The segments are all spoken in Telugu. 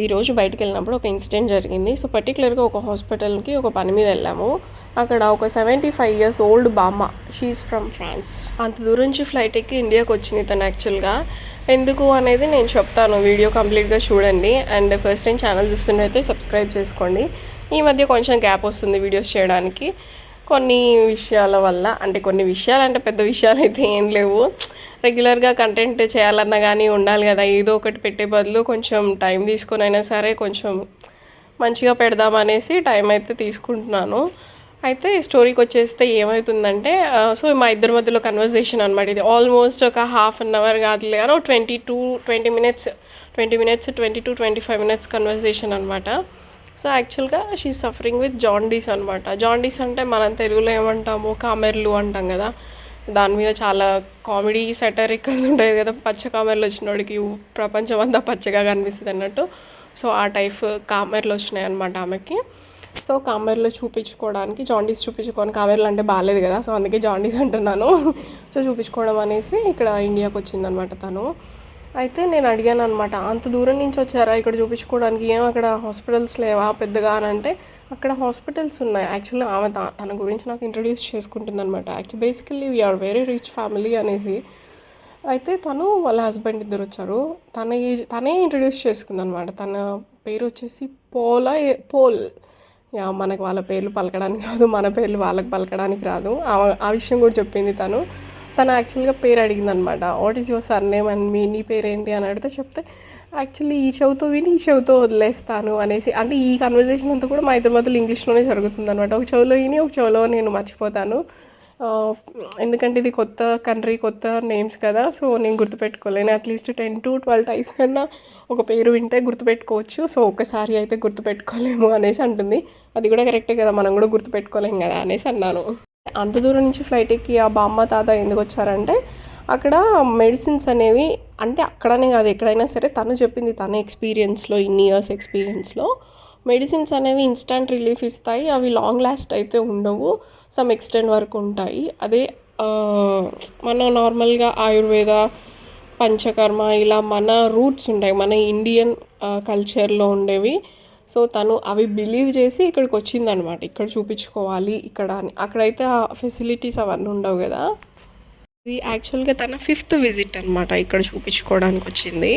ఈరోజు బయటకు వెళ్ళినప్పుడు ఒక ఇన్సిడెంట్ జరిగింది. సో పర్టికులర్గా ఒక హాస్పిటల్కి ఒక పని మీద వెళ్ళాము. అక్కడ ఒక సెవెంటీ ఫైవ్ ఇయర్స్ ఓల్డ్ బామ్మ షీఈ్ ఫ్రమ్ ఫ్రాన్స్. అంత దూరం నుంచి ఫ్లైట్ ఎక్కి ఇండియాకి వచ్చింది తను యాక్చువల్గా. ఎందుకు అనేది నేను చెప్తాను. వీడియో కంప్లీట్గా చూడండి. అండ్ ఫస్ట్ టైం ఛానల్ చూస్తుంటే సబ్స్క్రైబ్ చేసుకోండి. ఈ మధ్య కొంచెం గ్యాప్ వస్తుంది వీడియోస్ చేయడానికి. కొన్ని విషయాల వల్ల అంటే కొన్ని విషయాలు అంటే పెద్ద విషయాలు అయితే ఏం లేవు. రెగ్యులర్గా కంటెంట్ చేయాలన్నా కానీ ఉండాలి కదా ఏదో ఒకటి పెట్టే బదులు కొంచెం టైం తీసుకొని అయినా సరే కొంచెం మంచిగా పెడదామనేసి టైం అయితే తీసుకుంటున్నాను. అయితే స్టోరీకి వచ్చేస్తే ఏమవుతుందంటే సో మా ఇద్దరి మధ్యలో కన్వర్జేషన్ అనమాట ఇది. ఆల్మోస్ట్ ఒక హాఫ్ అన్ అవర్ కాదులే కానీ ఒక twenty two twenty minutes twenty minutes twenty two twenty five minutes conversation అనమాట సో యాక్చువల్గా షీ సఫరింగ్ విత్ జాండీస్ అనమాట జాండీస్ అంటే మనం తెలుగులో ఏమంటాము? కామెర్లు అంటాం కదా. దాని మీద చాలా కామెడీ సెటరికల్స్ ఉంటాయి కదా పచ్చ కామెర్లు వచ్చినోడికి ప్రపంచం అంతా పచ్చగా కనిపిస్తుంది అన్నట్టు. సో ఆ టైప్ కామెర్లు వచ్చినాయి అనమాట ఆమెకి. సో కామెర్లు చూపించుకోవడానికి జాండీస్ చూపించుకోవడానికి కామెర్లు అంటే బాగాలేదు కదా సో అందుకే జాండీస్ అంటున్నాను. సో చూపించుకోవడం అనేసి ఇక్కడ ఇండియాకి వచ్చిందనమాట తను. అయితే నేను అడిగాను అనమాట అంత దూరం నుంచి వచ్చారా? ఇక్కడ చూపించుకోవడానికి ఏం అక్కడ హాస్పిటల్స్ లేవా పెద్దగా? అని అంటే అక్కడ హాస్పిటల్స్ ఉన్నాయి. యాక్చువల్లీ ఆమె తన గురించి నాకు ఇంట్రడ్యూస్ చేసుకుంటుంది అనమాట actual basically we are very rich family అనేసి. అయితే తను వాళ్ళ హస్బెండ్ ఇద్దరు వచ్చారు. తన ఏజ్ తనే ఇంట్రడ్యూస్ చేసుకుంది అనమాట తన పేరు వచ్చేసి పోలా పోల్. యా మనకు వాళ్ళ పేర్లు పలకడానికి రాదు మన పేర్లు వాళ్ళకి పలకడానికి రాదు. ఆ విషయం కూడా చెప్పింది తను. తను యాక్చువల్గా పేరు అడిగింది అనమాట what is your sir name and మీ నీ పేరేంటి? అని అడిగితే చెప్తే యాక్చువల్లీ ఈ చెవితో విని ఈ చెవితో వదిలేస్తాను అనేసి. అంటే ఈ కన్వర్జేషన్ అంతా కూడా మా ఇద్దరి మధ్యలో ఇంగ్లీష్లోనే జరుగుతుంది అనమాట ఒక చెవిలో విని ఒక చెవిలో నేను మర్చిపోతాను. ఎందుకంటే ఇది కొత్త కంట్రీ కొత్త నేమ్స్ కదా సో నేను గుర్తుపెట్టుకోలేను. At least ten to twelve times కన్నా ఒక పేరు వింటే గుర్తుపెట్టుకోవచ్చు. సో ఒకసారి అయితే గుర్తుపెట్టుకోలేము అనేసి అంటుంది. అది కూడా కరెక్టే కదా మనం కూడా గుర్తుపెట్టుకోలేము కదా అనేసి అన్నాను. అంత దూరం నుంచి ఫ్లైట్ ఎక్కి ఆ బామ్మ తాత ఎందుకు వచ్చారంటే అక్కడ మెడిసిన్స్ అనేవి అంటే అక్కడనే కాదు ఎక్కడైనా సరే తను చెప్పింది తన ఎక్స్పీరియన్స్లో ఇన్ని ఇయర్స్ ఎక్స్పీరియన్స్లో మెడిసిన్స్ అనేవి ఇన్స్టంట్ రిలీఫ్ ఇస్తాయి అవి లాంగ్ లాస్ట్ అయితే ఉండవు సమ్ ఎక్స్టెండ్ వరకు ఉంటాయి. అదే మన నార్మల్గా ఆయుర్వేద పంచకర్మ ఇలా మన రూట్స్ ఉంటాయి మన ఇండియన్ కల్చర్లో ఉండేవి. సో తను అవి బిలీవ్ చేసి ఇక్కడికి వచ్చిందనమాట ఇక్కడ చూపించుకోవాలి ఇక్కడ అని. అక్కడైతే ఆ ఫెసిలిటీస్ అవన్నీ ఉండవు కదా. ఇది యాక్చువల్గా తన ఫిఫ్త్ విజిట్ అనమాట ఇక్కడ చూపించుకోవడానికి వచ్చింది.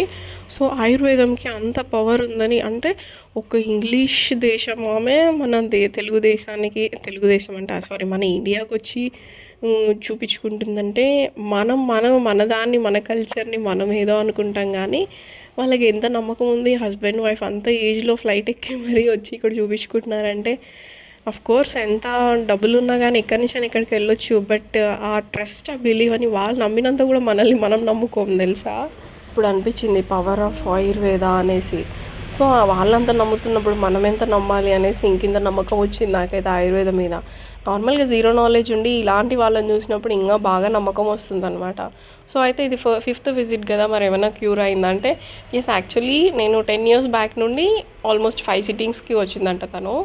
సో ఆయుర్వేదంకి అంత పవర్ ఉందని అంటే ఒక ఇంగ్లీష్ దేశం ఆమె మన దే తెలుగుదేశానికి తెలుగుదేశం అంటే సారీ మన ఇండియాకి వచ్చి చూపించుకుంటుందంటే మనం మనం మన దాన్ని మన కల్చర్ని మనం ఏదో అనుకుంటాం కానీ వాళ్ళకి ఎంత నమ్మకం ఉంది హస్బెండ్ వైఫ్ అంత ఏజ్లో ఫ్లైట్ ఎక్కి మరీ వచ్చి ఇక్కడ చూపించుకుంటున్నారంటే అఫ్ కోర్స్ ఎంత డబ్బులు ఉన్నా కానీ ఎక్కడి నుంచి అని ఇక్కడికి వెళ్ళొచ్చు బట్ ఆ ట్రస్ట్ ఆ బిలీవ్ అని వాళ్ళు నమ్మినంత కూడా మనల్ని మనం నమ్ముకోం తెలుసా? ఇప్పుడు అనిపించింది పవర్ ఆఫ్ ఆయుర్వేద అనేసి. సో వాళ్ళంతా నమ్ముతున్నప్పుడు మనం ఎంత నమ్మాలి అనేసి ఇంకింత నమ్మకం వచ్చింది నాకైతే ఆయుర్వేదం మీద. నార్మల్గా జీరో నాలెడ్జ్ ఉండి ఇలాంటి వాళ్ళని చూసినప్పుడు ఇంకా బాగా నమ్మకం వస్తుంది అనమాట సో అయితే ఇది ఫిఫ్త్ విజిట్ కదా మరి ఏమైనా క్యూర్ అయిందంటే ఎస్ యాక్చువల్లీ నేను టెన్ ఇయర్స్ బ్యాక్ నుండి ఆల్మోస్ట్ ఫైవ్ సిట్టింగ్స్కి వచ్చిందంట తను.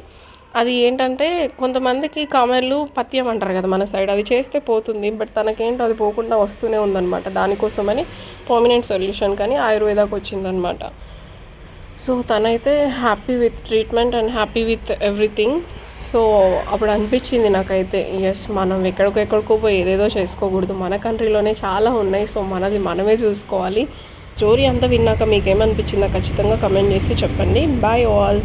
అది ఏంటంటే కొంతమందికి కామెర్లు పత్యం అంటారు కదా మన సైడ్. అది చేస్తే పోతుంది బట్ తనకేంటో అది పోకుండా వస్తూనే ఉందన్నమాట. దానికోసమని పర్మనెంట్ సొల్యూషన్ కానీ ఆయుర్వేదాకు వచ్చిందనమాట సో తనైతే happy with treatment and happy with everything so అప్పుడు అనిపించింది నాకైతే ఎస్ మనం ఎక్కడికెక్కడికో పోయి ఏదేదో చేసుకోకూడదు. మన కంట్రీలోనే చాలా ఉన్నాయి సో మనది మనమే చూసుకోవాలి. స్టోరీ అంతా విన్నాక మీకేమనిపించిందో ఖచ్చితంగా కమెంట్ చేసి చెప్పండి. Bye all